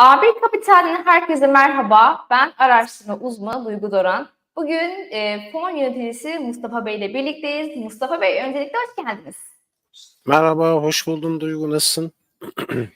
A1 Kapital'den herkese merhaba. Ben araştırma uzmanı Duygu Doran. Bugün e, fon yöneticisi Mustafa Bey ile birlikteyiz. Mustafa Bey öncelikle hoş geldiniz. Merhaba, hoş buldum Duygu. Nasılsın?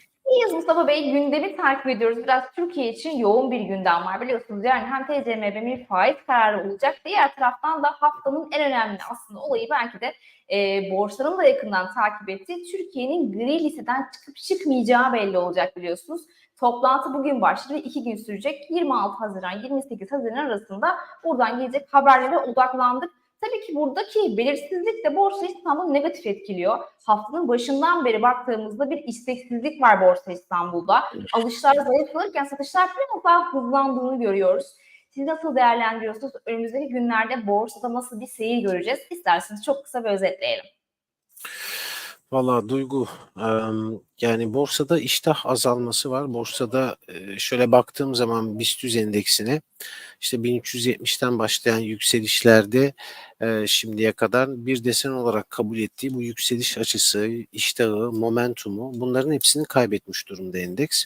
Mustafa Bey. Gündemi takip ediyoruz. Biraz Türkiye için yoğun bir gündem var biliyorsunuz. Yani hem TCMB'nin faiz kararı olacak. Diğer taraftan da haftanın en önemli aslında olayı belki de e, borsaların da yakından takip ettiği Türkiye'nin gri listeden çıkıp çıkmayacağı belli olacak biliyorsunuz. Toplantı bugün başladı ve iki gün sürecek. 26 Haziran 28 Haziran arasında buradan gelecek haberlere odaklandık. Tabii ki buradaki belirsizlik de Borsa İstanbul'u negatif etkiliyor. Haftanın başından beri baktığımızda bir isteksizlik var Borsa İstanbul'da. Alışlar zayıf kalırken satışlar biraz daha hızlandığını görüyoruz. Siz nasıl değerlendiriyorsunuz? Önümüzdeki günlerde borsada nasıl bir seyir göreceğiz? İsterseniz çok kısa bir özetleyelim. Valla Duygu, yani borsada iştah azalması var. Borsada şöyle baktığım zaman BIST endeksine işte 1370'ten başlayan yükselişlerde şimdiye kadar bir desen olarak kabul ettiği bu yükseliş açısı, iştahı, momentumu bunların hepsini kaybetmiş durumda endeks.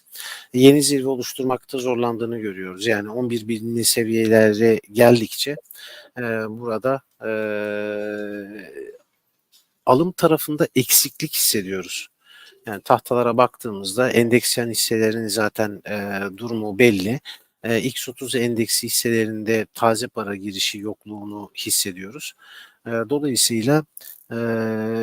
Yeni zirve oluşturmakta zorlandığını görüyoruz. Yani 11 binli seviyelere geldikçe burada alım tarafında eksiklik hissediyoruz. Yani tahtalara baktığımızda endeksiyen hisselerin zaten e, durumu belli. E, X30 endeksi hisselerinde taze para girişi yokluğunu hissediyoruz. E, dolayısıyla e,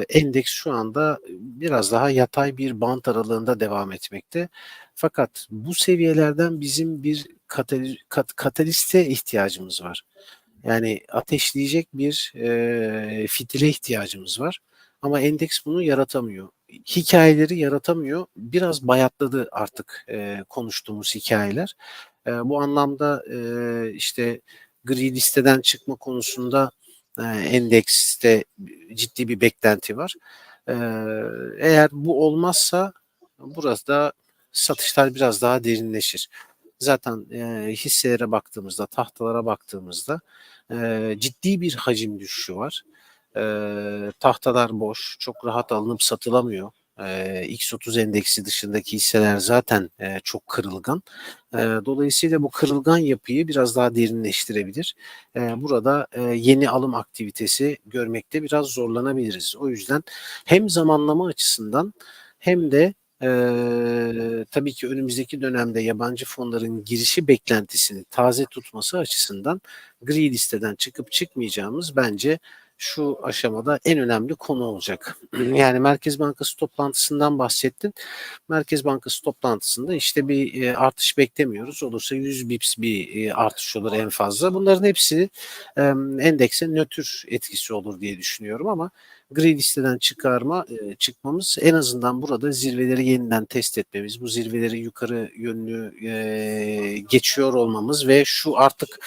endeks şu anda biraz daha yatay bir bant aralığında devam etmekte. Fakat bu seviyelerden bizim bir katali, kat, kataliste ihtiyacımız var. Yani ateşleyecek bir e, fitile ihtiyacımız var. Ama endeks bunu yaratamıyor. Hikayeleri yaratamıyor. Biraz bayatladı artık e, konuştuğumuz hikayeler. E, bu anlamda e, işte gri listeden çıkma konusunda e, endekste ciddi bir beklenti var. E, eğer bu olmazsa burada satışlar biraz daha derinleşir. Zaten e, hisselere baktığımızda, tahtalara baktığımızda e, ciddi bir hacim düşüşü var. E, tahtalar boş, çok rahat alınıp satılamıyor. E, X30 endeksi dışındaki hisseler zaten e, çok kırılgan. E, dolayısıyla bu kırılgan yapıyı biraz daha derinleştirebilir. E, burada e, yeni alım aktivitesi görmekte biraz zorlanabiliriz. O yüzden hem zamanlama açısından hem de ee, tabii ki önümüzdeki dönemde yabancı fonların girişi beklentisini taze tutması açısından gri listeden çıkıp çıkmayacağımız bence şu aşamada en önemli konu olacak. Yani Merkez Bankası toplantısından bahsettin. Merkez Bankası toplantısında işte bir e, artış beklemiyoruz. Olursa 100 bips bir e, artış olur en fazla. Bunların hepsi endekse nötr etkisi olur diye düşünüyorum ama gri listeden çıkarma e, çıkmamız en azından burada zirveleri yeniden test etmemiz, bu zirveleri yukarı yönlü geçiyor olmamız ve şu artık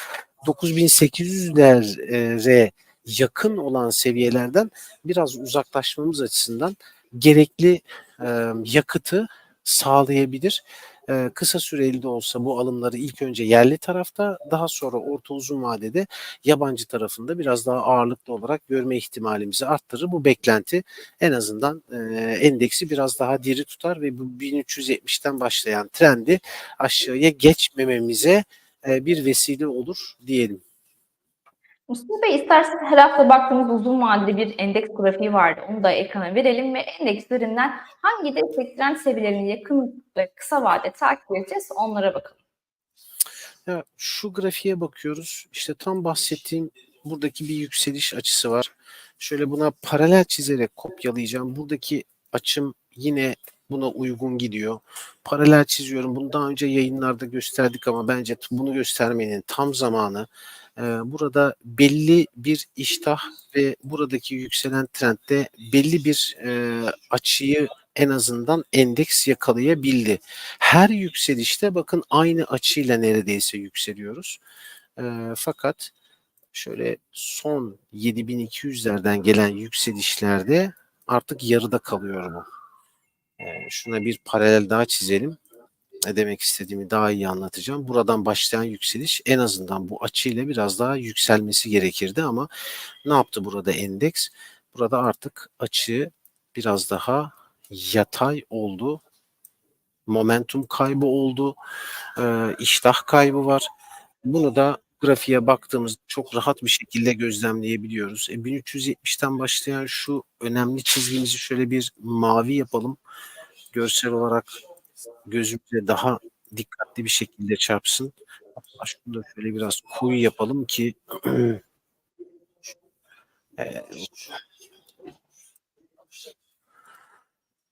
9800'lere yakın olan seviyelerden biraz uzaklaşmamız açısından gerekli e, yakıtı sağlayabilir. E, kısa süreli de olsa bu alımları ilk önce yerli tarafta daha sonra orta uzun vadede yabancı tarafında biraz daha ağırlıklı olarak görme ihtimalimizi arttırır. Bu beklenti en azından e, endeksi biraz daha diri tutar ve bu 1370'ten başlayan trendi aşağıya geçmememize e, bir vesile olur diyelim. Mustafa Bey isterseniz her hafta baktığımız uzun vadeli bir endeks grafiği vardı. Onu da ekrana verelim ve endekslerinden hangi destek trend seviyelerine yakın ve kısa vade takip edeceğiz onlara bakalım. Ya şu grafiğe bakıyoruz. İşte tam bahsettiğim buradaki bir yükseliş açısı var. Şöyle buna paralel çizerek kopyalayacağım. Buradaki açım yine buna uygun gidiyor. Paralel çiziyorum. Bunu daha önce yayınlarda gösterdik ama bence bunu göstermenin tam zamanı. Burada belli bir iştah ve buradaki yükselen trendde belli bir açıyı en azından endeks yakalayabildi. Her yükselişte bakın aynı açıyla neredeyse yükseliyoruz. Fakat şöyle son 7200'lerden gelen yükselişlerde artık yarıda kalıyor bu. Şuna bir paralel daha çizelim demek istediğimi daha iyi anlatacağım. Buradan başlayan yükseliş en azından bu açıyla biraz daha yükselmesi gerekirdi ama ne yaptı burada endeks? Burada artık açı biraz daha yatay oldu momentum kaybı oldu, e, iştah kaybı var. Bunu da grafiğe baktığımız çok rahat bir şekilde gözlemleyebiliyoruz. E, 1370'ten başlayan şu önemli çizgimizi şöyle bir mavi yapalım. Görsel olarak gözümüze daha dikkatli bir şekilde çarpsın. Şunu da şöyle biraz koyu yapalım ki e,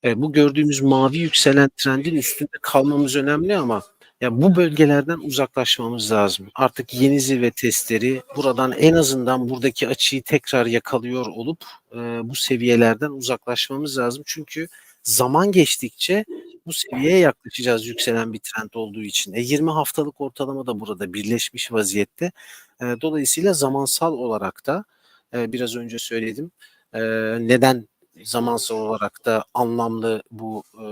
Evet, bu gördüğümüz mavi yükselen trendin üstünde kalmamız önemli ama ya bu bölgelerden uzaklaşmamız lazım. Artık yeni zirve testleri buradan en azından buradaki açıyı tekrar yakalıyor olup e, bu seviyelerden uzaklaşmamız lazım. Çünkü zaman geçtikçe bu seviyeye yaklaşacağız yükselen bir trend olduğu için. E, 20 haftalık ortalama da burada birleşmiş vaziyette. E, dolayısıyla zamansal olarak da e, biraz önce söyledim. E, neden zamansal olarak da anlamlı bu e,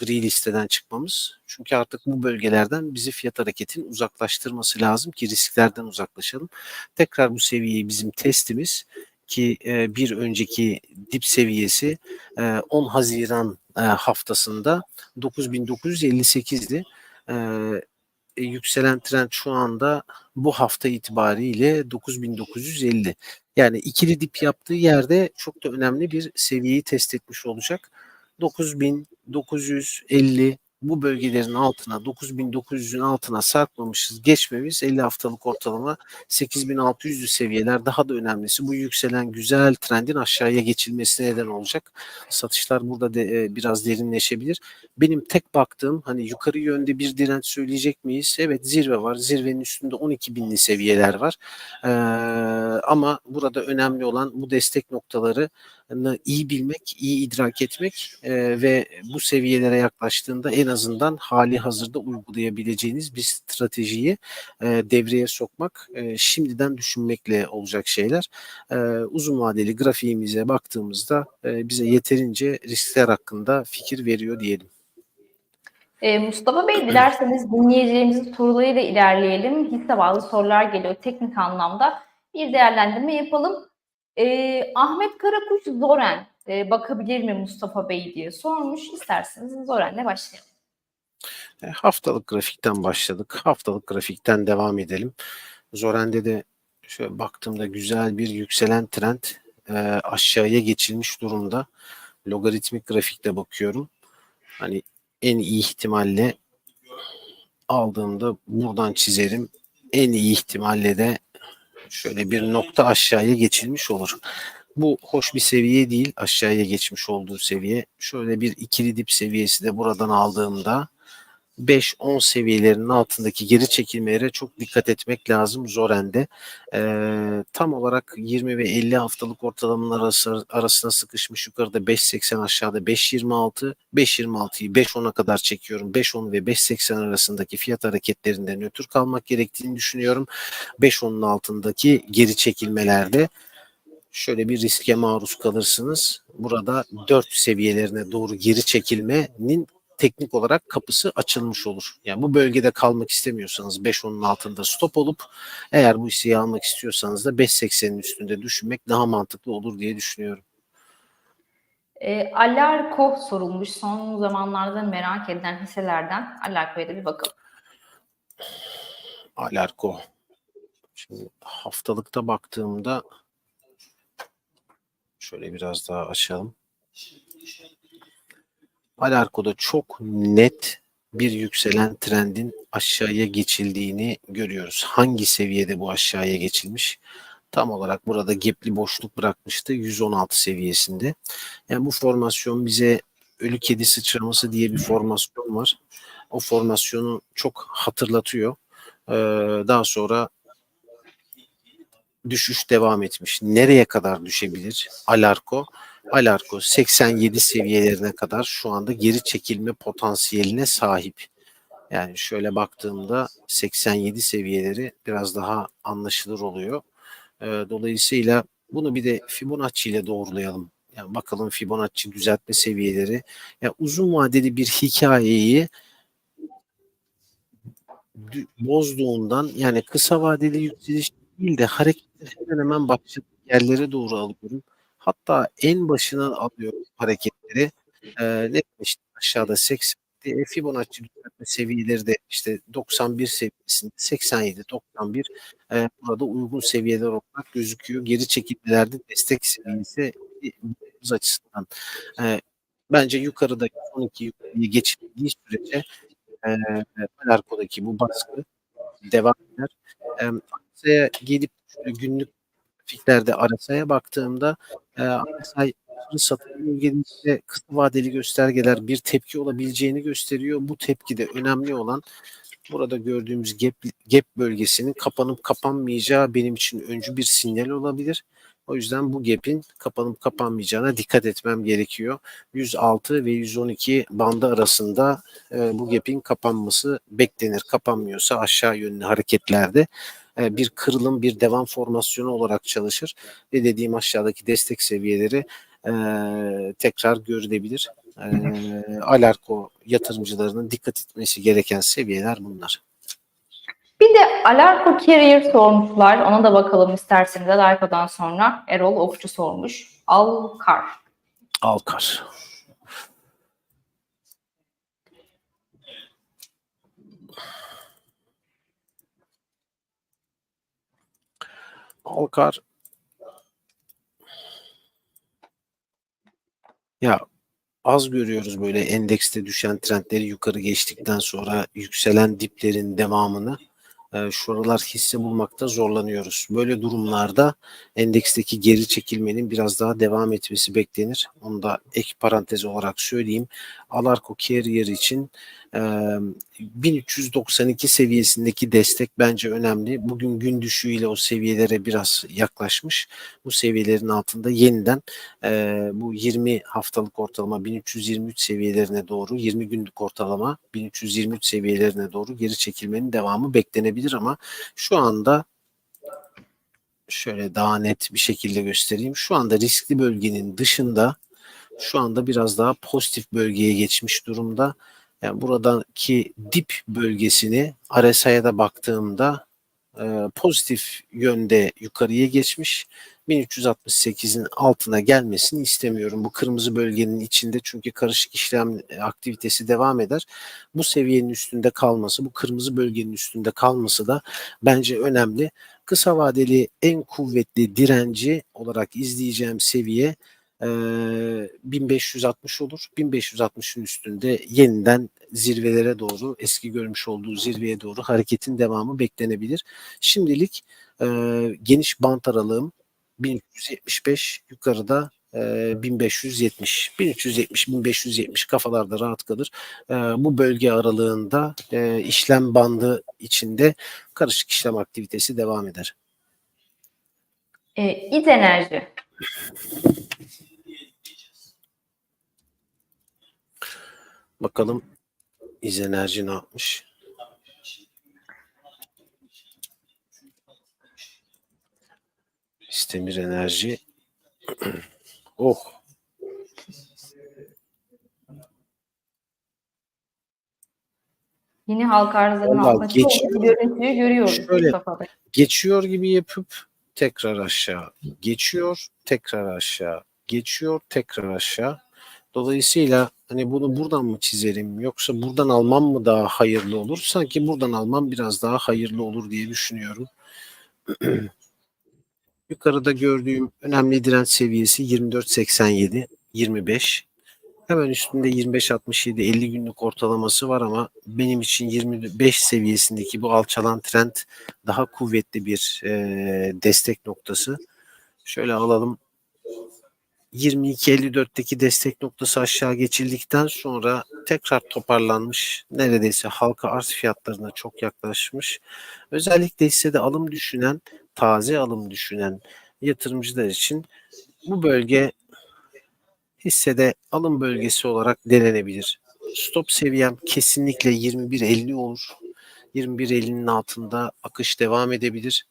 gri listeden çıkmamız. Çünkü artık bu bölgelerden bizi fiyat hareketin uzaklaştırması lazım ki risklerden uzaklaşalım. Tekrar bu seviyeyi bizim testimiz ki e, bir önceki dip seviyesi e, 10 Haziran e, haftasında 9958'di. E, e, yükselen trend şu anda bu hafta itibariyle 9950. Yani ikili dip yaptığı yerde çok da önemli bir seviyeyi test etmiş olacak. 9950 bu bölgelerin altına 9900'ün altına sarkmamışız geçmemiz 50 haftalık ortalama 8600'lü seviyeler daha da önemlisi bu yükselen güzel trendin aşağıya geçilmesine neden olacak. Satışlar burada de, e, biraz derinleşebilir. Benim tek baktığım hani yukarı yönde bir direnç söyleyecek miyiz? Evet zirve var. Zirvenin üstünde 12 binli seviyeler var. Ee, ama burada önemli olan bu destek noktaları iyi bilmek, iyi idrak etmek e, ve bu seviyelere yaklaştığında en azından hali hazırda uygulayabileceğiniz bir stratejiyi e, devreye sokmak e, şimdiden düşünmekle olacak şeyler. E, uzun vadeli grafiğimize baktığımızda e, bize yeterince riskler hakkında fikir veriyor diyelim. Ee, Mustafa Bey dilerseniz dinleyeceğimizin sorularıyla ilerleyelim. Hisse bağlı sorular geliyor teknik anlamda. Bir değerlendirme yapalım. Ee, Ahmet Karakuş Zoren e, bakabilir mi Mustafa Bey diye sormuş. İsterseniz Zoren'le başlayalım. E, haftalık grafikten başladık. Haftalık grafikten devam edelim. Zoren'de de şöyle baktığımda güzel bir yükselen trend e, aşağıya geçilmiş durumda. Logaritmik grafikte bakıyorum. Hani en iyi ihtimalle aldığımda buradan çizerim. En iyi ihtimalle de şöyle bir nokta aşağıya geçilmiş olur. Bu hoş bir seviye değil aşağıya geçmiş olduğu seviye. Şöyle bir ikili dip seviyesi de buradan aldığımda 5-10 seviyelerinin altındaki geri çekilmelere çok dikkat etmek lazım Zoren'de. Ee, tam olarak 20 ve 50 haftalık ortalamalar arası, arasına sıkışmış yukarıda 5.80 aşağıda 5.26 5.26'yı 5.10'a kadar çekiyorum. 5.10 ve 5.80 arasındaki fiyat hareketlerinde nötr kalmak gerektiğini düşünüyorum. 5.10'un altındaki geri çekilmelerde şöyle bir riske maruz kalırsınız. Burada 4 seviyelerine doğru geri çekilmenin teknik olarak kapısı açılmış olur. Yani bu bölgede kalmak istemiyorsanız 5.10'un altında stop olup eğer bu hisseyi almak istiyorsanız da 5.80'in üstünde düşünmek daha mantıklı olur diye düşünüyorum. E, Alarko sorulmuş son zamanlarda merak edilen hisselerden. Alarko'ya da bir bakalım. Alarko. Şimdi haftalıkta baktığımda şöyle biraz daha açalım. Alarko'da çok net bir yükselen trendin aşağıya geçildiğini görüyoruz. Hangi seviyede bu aşağıya geçilmiş? Tam olarak burada gepli boşluk bırakmıştı 116 seviyesinde. Yani bu formasyon bize ölü kedi sıçraması diye bir formasyon var. O formasyonu çok hatırlatıyor. Ee, daha sonra düşüş devam etmiş. Nereye kadar düşebilir Alarko? Alarko 87 seviyelerine kadar şu anda geri çekilme potansiyeline sahip. Yani şöyle baktığımda 87 seviyeleri biraz daha anlaşılır oluyor. Ee, dolayısıyla bunu bir de Fibonacci ile doğrulayalım. Yani bakalım Fibonacci düzeltme seviyeleri. Yani uzun vadeli bir hikayeyi bozduğundan yani kısa vadeli yükseliş değil de hareketler hemen hemen başladığı yerlere doğru alıyorum. Hatta en başına alıyorum hareketleri. E, ne demiştim aşağıda 80 E, Fibonacci düzeltme seviyeleri de işte 91 seviyesinde 87 91 e, burada uygun seviyeler olarak gözüküyor. Geri çekilmelerde destek seviyesi açısından e, bence yukarıda 12 yukarıya geçildiği sürece e, Alarko'daki bu baskı devam eder. E, gelip günlük grafiklerde RSI'ye baktığımda e, RSI satım bölgesinde kısa vadeli göstergeler bir tepki olabileceğini gösteriyor. Bu tepkide önemli olan burada gördüğümüz gap, gap bölgesinin kapanıp kapanmayacağı benim için öncü bir sinyal olabilir. O yüzden bu gap'in kapanıp kapanmayacağına dikkat etmem gerekiyor. 106 ve 112 bandı arasında e, bu gap'in kapanması beklenir. Kapanmıyorsa aşağı yönlü hareketlerde bir kırılım, bir devam formasyonu olarak çalışır ve dediğim aşağıdaki destek seviyeleri e, tekrar görülebilir. E, Alarko yatırımcılarının dikkat etmesi gereken seviyeler bunlar. Bir de Alarko Carrier sormuşlar. Ona da bakalım isterseniz Alarko'dan sonra Erol Okçu sormuş. Alkar. Alkar. Alkar ya az görüyoruz böyle endekste düşen trendleri yukarı geçtikten sonra yükselen diplerin devamını. E, şu aralar hisse bulmakta zorlanıyoruz. Böyle durumlarda endeksteki geri çekilmenin biraz daha devam etmesi beklenir. Onu da ek parantez olarak söyleyeyim. Alarko Carrier için e, 1392 seviyesindeki destek bence önemli. Bugün gün düşüğüyle o seviyelere biraz yaklaşmış. Bu seviyelerin altında yeniden e, bu 20 haftalık ortalama 1323 seviyelerine doğru 20 günlük ortalama 1323 seviyelerine doğru geri çekilmenin devamı beklenebilir ama şu anda şöyle daha net bir şekilde göstereyim. Şu anda riskli bölgenin dışında şu anda biraz daha pozitif bölgeye geçmiş durumda. Yani buradaki dip bölgesini RSI'ye da baktığımda e, pozitif yönde yukarıya geçmiş. 1368'in altına gelmesini istemiyorum. Bu kırmızı bölgenin içinde çünkü karışık işlem aktivitesi devam eder. Bu seviyenin üstünde kalması, bu kırmızı bölgenin üstünde kalması da bence önemli. Kısa vadeli en kuvvetli direnci olarak izleyeceğim seviye 1560 olur. 1560'ın üstünde yeniden zirvelere doğru eski görmüş olduğu zirveye doğru hareketin devamı beklenebilir. Şimdilik e, geniş bant aralığım 1375 yukarıda e, 1570 1370 1570 kafalarda rahat kalır. Bu bölge aralığında işlem bandı içinde karışık işlem aktivitesi devam eder. E, İz Enerji. Bakalım İz Enerji ne yapmış? İstemir Enerji. oh. Yeni halk arzlarının geç- çoğu görüntüyü görüyoruz Şöyle-. Geçiyor gibi yapıp tekrar aşağı. Geçiyor, tekrar aşağı. Geçiyor, tekrar aşağı. Dolayısıyla hani bunu buradan mı çizerim yoksa buradan almam mı daha hayırlı olur? Sanki buradan almam biraz daha hayırlı olur diye düşünüyorum. Yukarıda gördüğüm önemli direnç seviyesi 24.87, 25. Hemen üstünde 25.67, 50 günlük ortalaması var ama benim için 25 seviyesindeki bu alçalan trend daha kuvvetli bir e, destek noktası. Şöyle alalım. 22.54'teki destek noktası aşağı geçildikten sonra tekrar toparlanmış. Neredeyse halka arz fiyatlarına çok yaklaşmış. Özellikle hissede alım düşünen, taze alım düşünen yatırımcılar için bu bölge hissede alım bölgesi olarak denenebilir. Stop seviyem kesinlikle 21.50 olur. 21.50'nin altında akış devam edebilir.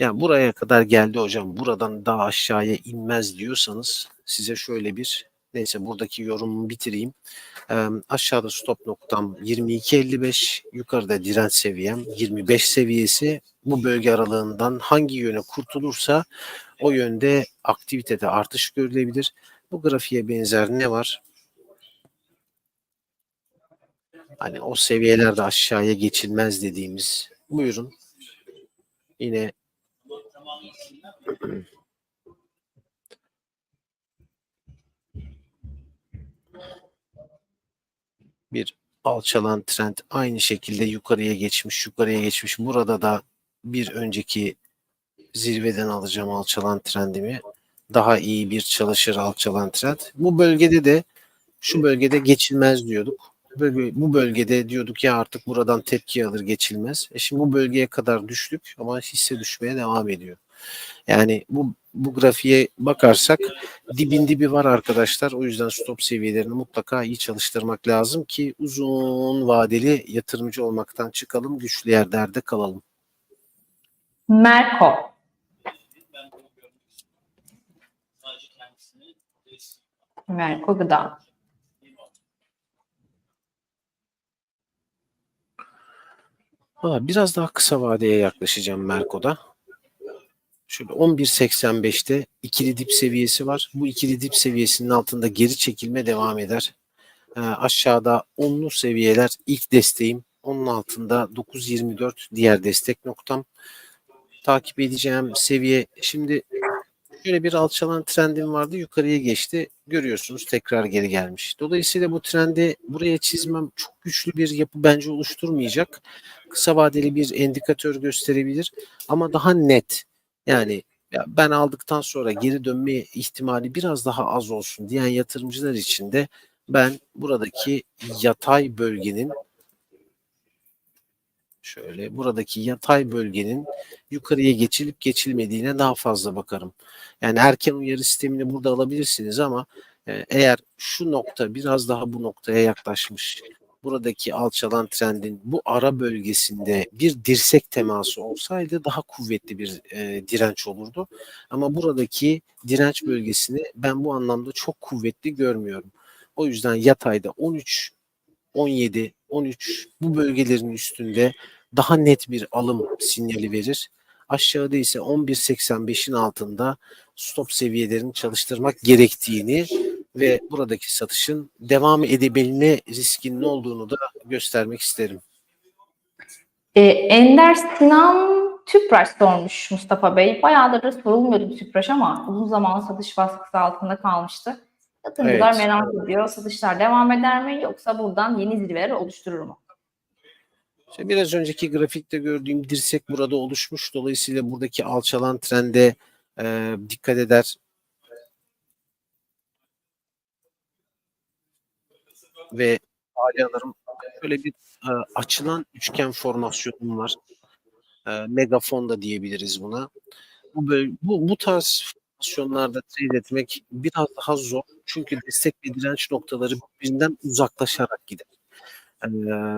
Yani buraya kadar geldi hocam. Buradan daha aşağıya inmez diyorsanız size şöyle bir neyse buradaki yorumumu bitireyim. Ee, aşağıda stop noktam 22.55, yukarıda direnç seviyem 25 seviyesi. Bu bölge aralığından hangi yöne kurtulursa o yönde aktivitede artış görülebilir. Bu grafiğe benzer ne var? Hani o seviyelerde aşağıya geçilmez dediğimiz. Buyurun. Yine bir alçalan trend aynı şekilde yukarıya geçmiş, yukarıya geçmiş. Burada da bir önceki zirveden alacağım alçalan trendimi. Daha iyi bir çalışır alçalan trend. Bu bölgede de şu bölgede geçilmez diyorduk. Bu bölgede diyorduk ya artık buradan tepki alır geçilmez. E şimdi bu bölgeye kadar düştük ama hisse düşmeye devam ediyor. Yani bu bu grafiğe bakarsak dibin dibi var arkadaşlar. O yüzden stop seviyelerini mutlaka iyi çalıştırmak lazım ki uzun vadeli yatırımcı olmaktan çıkalım, güçlü yerlerde kalalım. Merko. Merko Gıda. Ha, biraz daha kısa vadeye yaklaşacağım Merko'da. Şöyle 11.85'te ikili dip seviyesi var. Bu ikili dip seviyesinin altında geri çekilme devam eder. Ee, aşağıda onlu seviyeler ilk desteğim. Onun altında 9.24 diğer destek noktam. Takip edeceğim seviye. Şimdi şöyle bir alçalan trendim vardı. Yukarıya geçti. Görüyorsunuz tekrar geri gelmiş. Dolayısıyla bu trendi buraya çizmem çok güçlü bir yapı bence oluşturmayacak. Kısa vadeli bir endikatör gösterebilir ama daha net. Yani ya ben aldıktan sonra geri dönme ihtimali biraz daha az olsun diyen yatırımcılar için de ben buradaki yatay bölgenin şöyle buradaki yatay bölgenin yukarıya geçilip geçilmediğine daha fazla bakarım. Yani erken uyarı sistemini burada alabilirsiniz ama e, eğer şu nokta biraz daha bu noktaya yaklaşmış buradaki alçalan trendin bu ara bölgesinde bir dirsek teması olsaydı daha kuvvetli bir e, direnç olurdu. Ama buradaki direnç bölgesini ben bu anlamda çok kuvvetli görmüyorum. O yüzden yatayda 13, 17, 13 bu bölgelerin üstünde daha net bir alım sinyali verir. Aşağıda ise 11.85'in altında stop seviyelerini çalıştırmak gerektiğini ve buradaki satışın devam edebilme riskinin olduğunu da göstermek isterim. Ee, Ender Sinan Tüpraş sormuş Mustafa Bey. Bayağıdır da sorulmuyordu Tüpraş ama uzun zaman satış baskısı altında kalmıştı. Yatırımcılar Evet. merak ediyor. Satışlar devam eder mi yoksa buradan yeni zirveler oluşturur mu? İşte biraz önceki grafikte gördüğüm dirsek burada oluşmuş. Dolayısıyla buradaki alçalan trende e, dikkat eder. Ve hale alırım. Böyle bir e, açılan üçgen formasyonum var. E, megafon da diyebiliriz buna. Bu, böyle, bu, bu tarz formasyonlarda trade etmek biraz daha zor. Çünkü destek ve direnç noktaları birbirinden uzaklaşarak gider.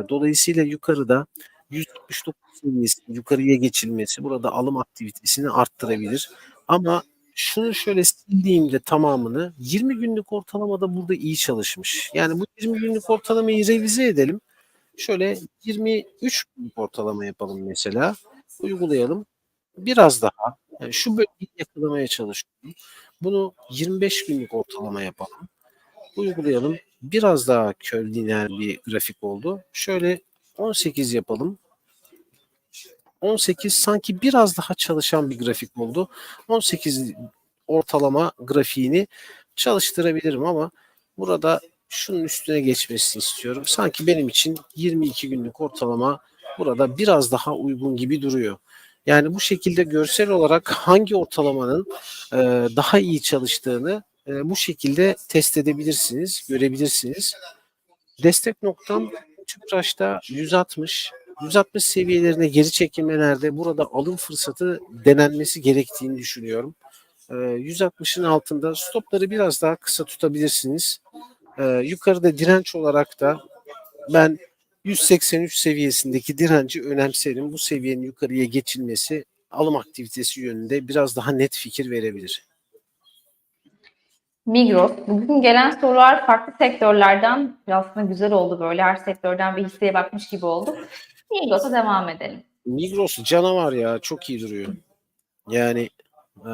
Dolayısıyla yukarıda 169 seviyesi yukarıya geçilmesi burada alım aktivitesini arttırabilir. Ama şunu şöyle sildiğimde tamamını 20 günlük ortalamada burada iyi çalışmış. Yani bu 20 günlük ortalamayı revize edelim. Şöyle 23 günlük ortalama yapalım mesela. Uygulayalım. Biraz daha yani şu bölgeyi yakalamaya çalışıyorum. Bunu 25 günlük ortalama yapalım. Uygulayalım. Biraz daha kör lineer bir grafik oldu. Şöyle 18 yapalım. 18 sanki biraz daha çalışan bir grafik oldu. 18 ortalama grafiğini çalıştırabilirim ama burada şunun üstüne geçmesini istiyorum. Sanki benim için 22 günlük ortalama burada biraz daha uygun gibi duruyor. Yani bu şekilde görsel olarak hangi ortalamanın e, daha iyi çalıştığını e, bu şekilde test edebilirsiniz, görebilirsiniz. Destek noktam Tüpraş'ta 160. 160 seviyelerine geri çekilmelerde burada alım fırsatı denenmesi gerektiğini düşünüyorum. Ee, 160'ın altında stopları biraz daha kısa tutabilirsiniz. Ee, yukarıda direnç olarak da ben 183 seviyesindeki direnci önemserim. Bu seviyenin yukarıya geçilmesi alım aktivitesi yönünde biraz daha net fikir verebilir. Migros. Bugün gelen sorular farklı sektörlerden aslında güzel oldu böyle. Her sektörden bir hisseye bakmış gibi olduk. Migros'a devam edelim. Migros canavar ya çok iyi duruyor. Yani e,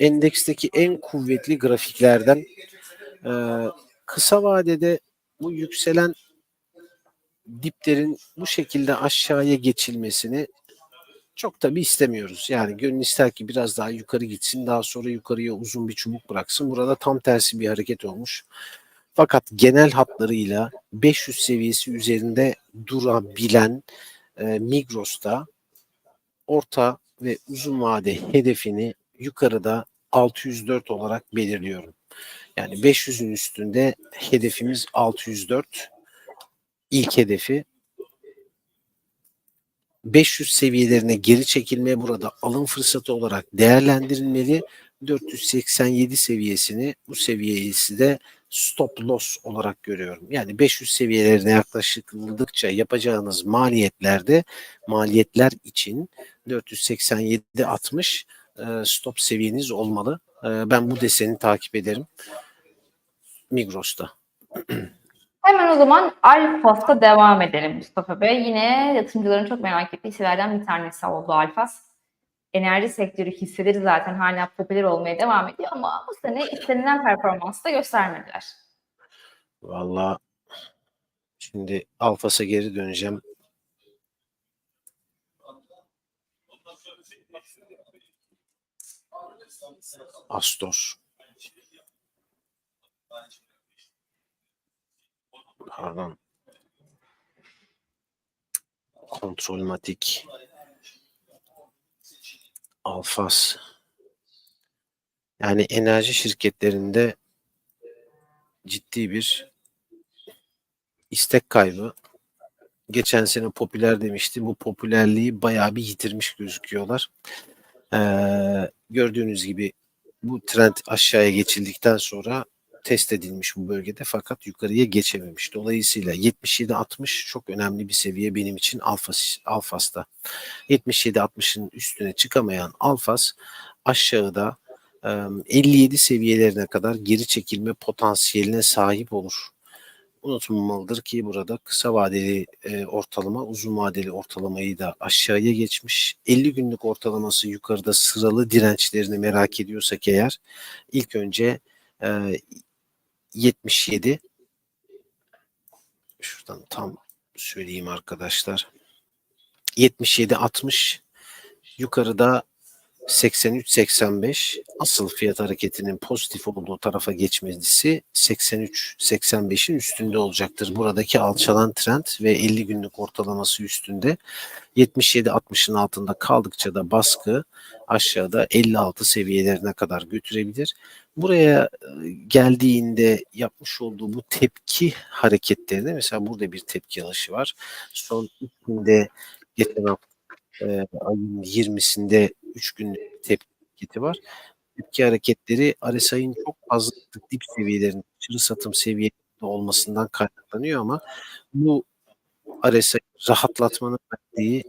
endeksteki en kuvvetli grafiklerden e, kısa vadede bu yükselen diplerin bu şekilde aşağıya geçilmesini çok tabii istemiyoruz. Yani gönül ister ki biraz daha yukarı gitsin, daha sonra yukarıya uzun bir çubuk bıraksın. Burada tam tersi bir hareket olmuş. Fakat genel hatlarıyla 500 seviyesi üzerinde durabilen e, Migros'ta orta ve uzun vade hedefini yukarıda 604 olarak belirliyorum. Yani 500'ün üstünde hedefimiz 604. İlk hedefi 500 seviyelerine geri çekilme burada alım fırsatı olarak değerlendirilmeli. 487 seviyesini bu seviyesi de stop loss olarak görüyorum. Yani 500 seviyelerine yaklaşıldıkça yapacağınız maliyetlerde maliyetler için 487-60 e, stop seviyeniz olmalı. E, Ben bu deseni takip ederim. Migros'ta. Hemen o zaman Alfas'ta devam edelim Mustafa Bey. Yine yatırımcıların çok merak ettiği hisselerden bir tanesi oldu Alfas. Enerji sektörü hisseleri zaten hala popüler olmaya devam ediyor ama bu sene istenilen performansı da göstermediler. Vallahi şimdi Alfas'a geri döneceğim. Astor. Pardon. Kontrolmatik. Alfas. Yani enerji şirketlerinde ciddi bir istek kaybı. Geçen sene popüler demişti. Bu popülerliği bayağı bir yitirmiş gözüküyorlar. Ee, gördüğünüz gibi bu trend aşağıya geçildikten sonra test edilmiş bu bölgede fakat yukarıya geçememiş. Dolayısıyla 77-60 çok önemli bir seviye benim için Alfas, Alfas'ta. 77-60'ın üstüne çıkamayan Alfas aşağıda e, 57 seviyelerine kadar geri çekilme potansiyeline sahip olur. Unutulmamalıdır ki burada kısa vadeli e, ortalama, uzun vadeli ortalamayı da aşağıya geçmiş. 50 günlük ortalaması yukarıda sıralı dirençlerini merak ediyorsak eğer ilk önce 77 şuradan tam söyleyeyim arkadaşlar 77 60 yukarıda 83-85 asıl fiyat hareketinin pozitif olduğu tarafa geçmesi 83-85'in üstünde olacaktır. Buradaki alçalan trend ve 50 günlük ortalaması üstünde 77-60'ın altında kaldıkça da baskı aşağıda 56 seviyelerine kadar götürebilir. Buraya e, geldiğinde yapmış olduğu bu tepki hareketlerine mesela burada bir tepki alışı var. Son içinde geçen hafta e, ayın 20'sinde 3 günlük tepki hareketi var. Tepki hareketleri RSI'nin çok fazla dip seviyelerinde, aşırı satım seviyesinde olmasından kaynaklanıyor ama bu RSI rahatlatmanın verdiği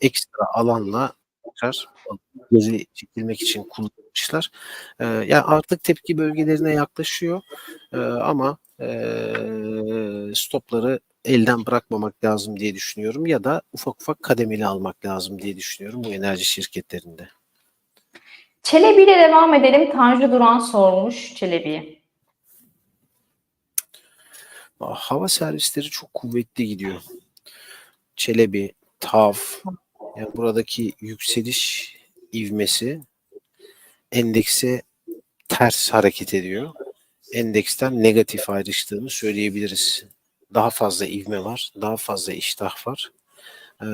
ekstra alanla tekrar geri çekilmek için kullanmışlar. Ee, yani artık tepki bölgelerine yaklaşıyor Ee, ama ee, stopları elden bırakmamak lazım diye düşünüyorum ya da ufak ufak kademeli almak lazım diye düşünüyorum bu enerji şirketlerinde. Çelebi ile devam edelim. Tanju Duran sormuş Çelebi'ye. Aa, Hava servisleri çok kuvvetli gidiyor. Çelebi, TAV, yani buradaki yükseliş ivmesi endekse ters hareket ediyor. Endeksten negatif ayrıştığını söyleyebiliriz. Daha fazla ivme var, daha fazla iştah var. Ee,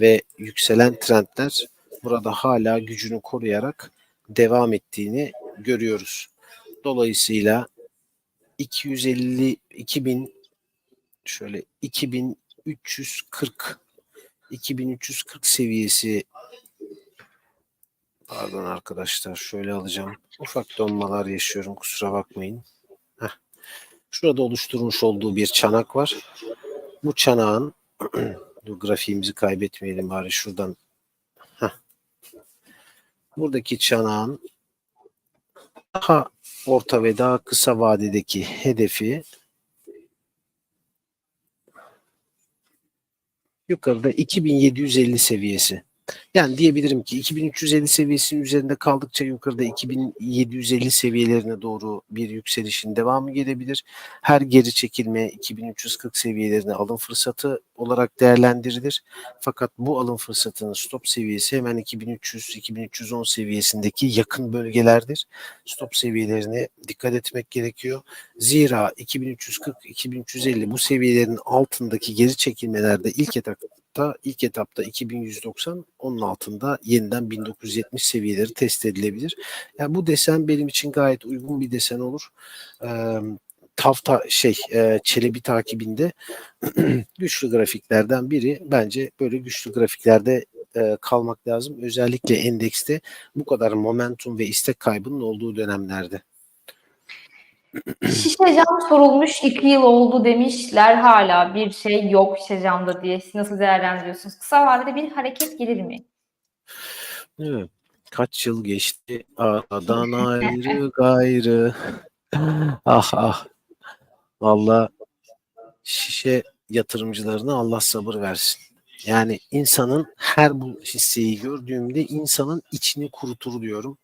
ve yükselen trendler burada hala gücünü koruyarak devam ettiğini görüyoruz. Dolayısıyla 250 2000 şöyle 2340 2340 seviyesi pardon arkadaşlar şöyle alacağım. Ufak donmalar yaşıyorum kusura bakmayın. Heh. Şurada oluşturmuş olduğu bir çanak var. Bu çanağın dur grafiğimizi kaybetmeyelim bari şuradan. Heh. Buradaki çanağın daha orta ve daha kısa vadedeki hedefi yukarıda 2750 seviyesi. Yani diyebilirim ki 2350 seviyesinin üzerinde kaldıkça yukarıda 2750 seviyelerine doğru bir yükselişin devamı gelebilir. Her geri çekilme 2340 seviyelerine alım fırsatı olarak değerlendirilir. Fakat bu alım fırsatının stop seviyesi hemen 2300-2310 seviyesindeki yakın bölgelerdir. Stop seviyelerine dikkat etmek gerekiyor. Zira 2340-2350 bu seviyelerin altındaki geri çekilmelerde ilk etapta ilk etapta 2190 onun altında yeniden 1970 seviyeleri test edilebilir. Yani bu desen benim için gayet uygun bir desen olur. Ee, tafta şey e, Çelebi takibinde güçlü grafiklerden biri bence böyle güçlü grafiklerde e, kalmak lazım. Özellikle endekste bu kadar momentum ve istek kaybının olduğu dönemlerde. Şişe cam sorulmuş iki yıl oldu demişler hala bir şey yok şişe camda diye. Siz nasıl değerlendiriyorsunuz? Kısa vadede bir hareket gelir mi? Evet. Kaç yıl geçti aradan ayrı gayrı. ah ah. Valla şişe yatırımcılarına Allah sabır versin. Yani insanın her bu hisseyi gördüğümde insanın içini kurutur diyorum.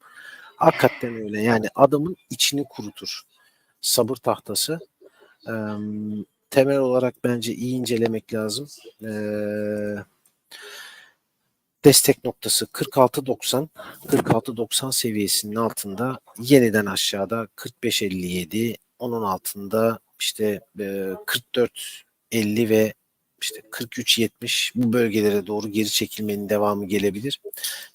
Hakikaten öyle. Yani adamın içini kurutur. Sabır tahtası. Ee, temel olarak bence iyi incelemek lazım. Ee, destek noktası 46.90 46.90 seviyesinin altında yeniden aşağıda 45.57 onun altında işte e, 44.50 ve işte 43.70 bu bölgelere doğru geri çekilmenin devamı gelebilir.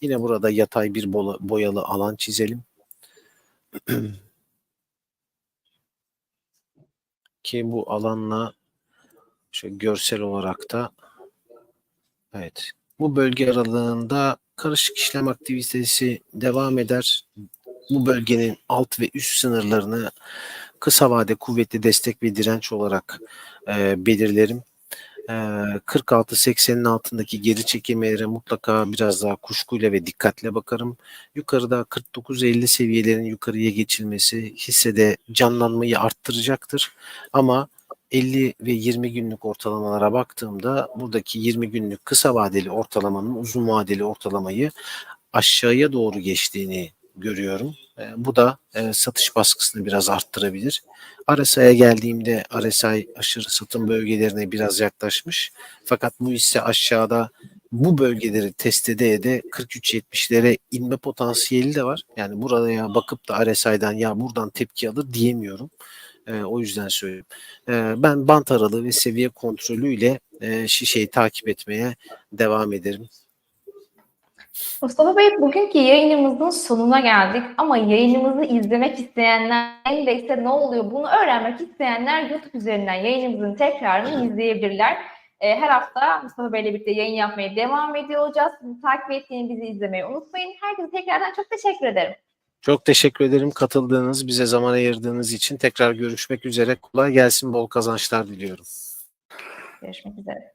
Yine burada yatay bir boyalı alan çizelim. Ki bu alanla şöyle görsel olarak da evet bu bölge aralığında karışık işlem aktivitesi devam eder. Bu bölgenin alt ve üst sınırlarını kısa vade kuvvetli destek ve direnç olarak e, belirlerim. E, 46-80'in altındaki geri çekilmelere mutlaka biraz daha kuşkuyla ve dikkatle bakarım. Yukarıda 49-50 seviyelerin yukarıya geçilmesi hissede canlanmayı arttıracaktır. Ama 50 ve 20 günlük ortalamalara baktığımda buradaki 20 günlük kısa vadeli ortalamanın uzun vadeli ortalamayı aşağıya doğru geçtiğini görüyorum. E, bu da e, satış baskısını biraz arttırabilir. RSI'ye geldiğimde RSI aşırı satım bölgelerine biraz yaklaşmış. Fakat bu ise aşağıda bu bölgeleri test ede ede 43-70'lere inme potansiyeli de var. Yani buraya bakıp da RSI'den ya buradan tepki alır diyemiyorum. E, o yüzden söylüyorum. E, ben bant aralığı ve seviye kontrolüyle e, şişeyi takip etmeye devam ederim. Mustafa Bey bugünkü yayınımızın sonuna geldik ama yayınımızı izlemek isteyenler endekste ne oluyor bunu öğrenmek isteyenler YouTube üzerinden yayınımızın tekrarını izleyebilirler. Ee, her hafta Mustafa Bey ile birlikte yayın yapmaya devam ediyor olacağız. Bizi takip ettiğini bizi izlemeyi unutmayın. Herkese tekrardan çok teşekkür ederim. Çok teşekkür ederim katıldığınız, bize zaman ayırdığınız için. Tekrar görüşmek üzere. Kolay gelsin, bol kazançlar diliyorum. Görüşmek üzere.